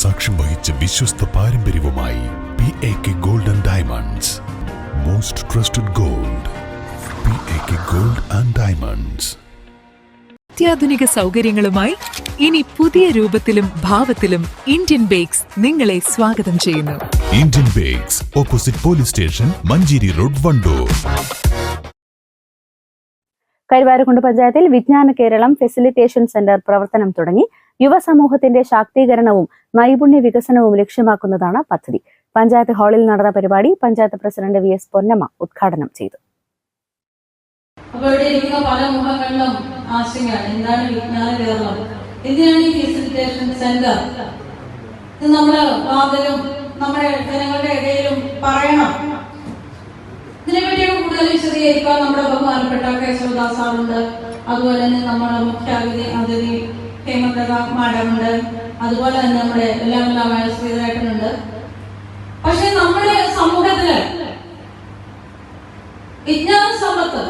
സാക്ഷ്യം വഹിച്ച വിശ്വസ്ത പാരമ്പര്യവുമായി P A K gold and diamonds most trusted gold P A K gold and diamonds അത്യാധുനിക സൗകര്യങ്ങളുമായി ഇനി പുതിയ രൂപത്തിലും ഭാവത്തിലും ഇന്ത്യൻ ബേക്സ് നിങ്ങളെ സ്വാഗതം ചെയ്യുന്നു. Indian bakes opposite police station Manjeri road Wandoor Karuvarakundu പഞ്ചായത്തിൽ വിജ്ഞാന കേരളം ഫെസിലിറ്റേഷൻ സെന്റർ പ്രവർത്തനം തുടങ്ങി. യുവസമൂഹത്തിന്റെ ശാക്തീകരണവും നൈപുണ്യ വികസനവും ലക്ഷ്യമാക്കുന്നതാണ് പദ്ധതി. പഞ്ചായത്ത് ഹാളിൽ നടന്ന പരിപാടി panchayat president V S Ponnamma ഉദ്ഘാടനം ചെയ്തു. അപ്പൊ ഇവിടെ ഇരിക്കുന്ന പല മുഖങ്ങളിലും ആശങ്കയാണ്. എന്താണ് വിജ്ഞാന കേരളം? എന്തിനാണ് ഈ ഫെസിലിറ്റേഷൻ സെന്റർ ഇത് നമ്മൾ വാതിലും നമ്മുടെ ജനങ്ങളുടെ ഇടയിലും പറയണം. ഇതിനെപ്പറ്റിയൊക്കെ കൂടുതൽ വിശദീകരിക്കാൻ നമ്മുടെ ബഹുമാനപ്പെട്ട കേശവദാസ് സാറുണ്ട്. അതുപോലെ തന്നെ നമ്മുടെ മുഖ്യ അതിഥി അതിഥി ഹേമലത മാഡമുണ്ട്. അതുപോലെ തന്നെ നമ്മുടെ എല്ലാം എല്ലാമായ ശ്രീധരേട്ടനുണ്ട്. പക്ഷെ നമ്മുടെ സമൂഹത്തിൽ വിജ്ഞാന സമ്പത്ത്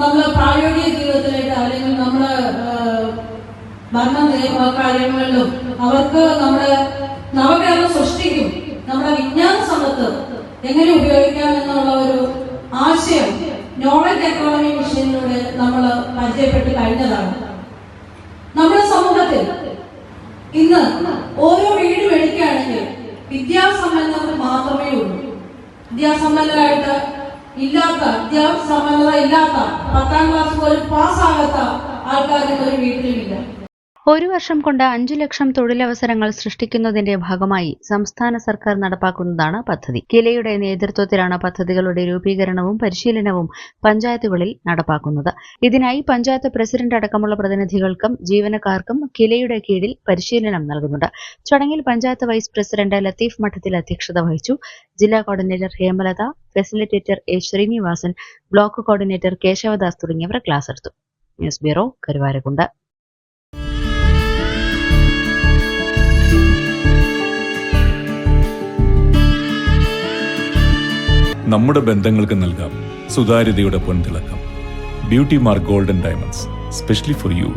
നമ്മൾ പ്രായോഗിക ജീവിതത്തിലേക്ക് അല്ലെങ്കിൽ നമ്മൾ ഭരണ നിയമ കാര്യങ്ങളിലും അവർക്ക് നമ്മുടെ നവകേരളം സൃഷ്ടിക്കും. നമ്മുടെ വിജ്ഞാന സമ്പത്ത് എങ്ങനെ ഉപയോഗിക്കാം എന്നുള്ള ഒരു ആശയം നോളജ് എക്കോണമി മിഷനിലൂടെ നമ്മൾ പരിചയപ്പെട്ട് കഴിഞ്ഞതാണ്. സമൂഹത്തിൽ ഇന്ന് ഓരോ വീട് മേടിക്കുകയാണെങ്കിൽ വിദ്യാസമ്പന്നർ മാത്രമേ ഉള്ളൂ. വിദ്യാസമ്പന്നരായിട്ട് ഇല്ലാത്ത വിദ്യാസമ്പന്നത ഇല്ലാത്ത പത്താം ക്ലാസ് പോലും പാസ്സാകാത്ത ആൾക്കാർ ഒരു വീട്ടിലുമില്ല. ഒരു വർഷം കൊണ്ട് അഞ്ചു ലക്ഷം തൊഴിലവസരങ്ങൾ സൃഷ്ടിക്കുന്നതിന്റെ ഭാഗമായി സംസ്ഥാന സർക്കാർ നടപ്പാക്കുന്നതാണ് പദ്ധതി. കിലയുടെ നേതൃത്വത്തിലാണ് പദ്ധതികളുടെ രൂപീകരണവും പരിശീലനവും പഞ്ചായത്തുകളിൽ നടപ്പാക്കുന്നത്. ഇതിനായി പഞ്ചായത്ത് പ്രസിഡന്റ് അടക്കമുള്ള പ്രതിനിധികൾക്കും ജീവനക്കാർക്കും കിലയുടെ കീഴിൽ പരിശീലനം നൽകുന്നുണ്ട്. ചടങ്ങിൽ പഞ്ചായത്ത് വൈസ് പ്രസിഡന്റ് ലത്തീഫ് മഠത്തിൽ അധ്യക്ഷത വഹിച്ചു. ജില്ലാ coordinator Hemalatha facilitator A Srinivasan block coordinator Keshavadas തുടങ്ങിയവർ ക്ലാസ് എടുത്തു. ന്യൂസ് ബ്യൂറോ കരുവാരക്കുണ്ട് നമ്മുടെ ബന്ധങ്ങൾക്ക് നൽകാം. സുതാര്യതയുടെ പൊൻതിളക്കം. Beauty mark golden diamonds specially for you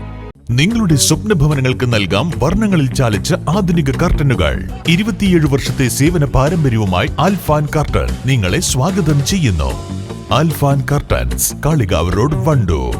നിങ്ങളുടെ സ്വപ്ന ഭവനങ്ങൾക്ക് നൽകാം വർണങ്ങളിൽ ചാലിച്ച ആധുനിക കർട്ടനുകൾ. ഇരുപത്തിയേഴ് വർഷത്തെ സേവന പാരമ്പര്യവുമായി ആൽഫാൻ കർട്ടൻ നിങ്ങളെ സ്വാഗതം ചെയ്യുന്നു. Alfan curtains Kalikavu road Wandoor.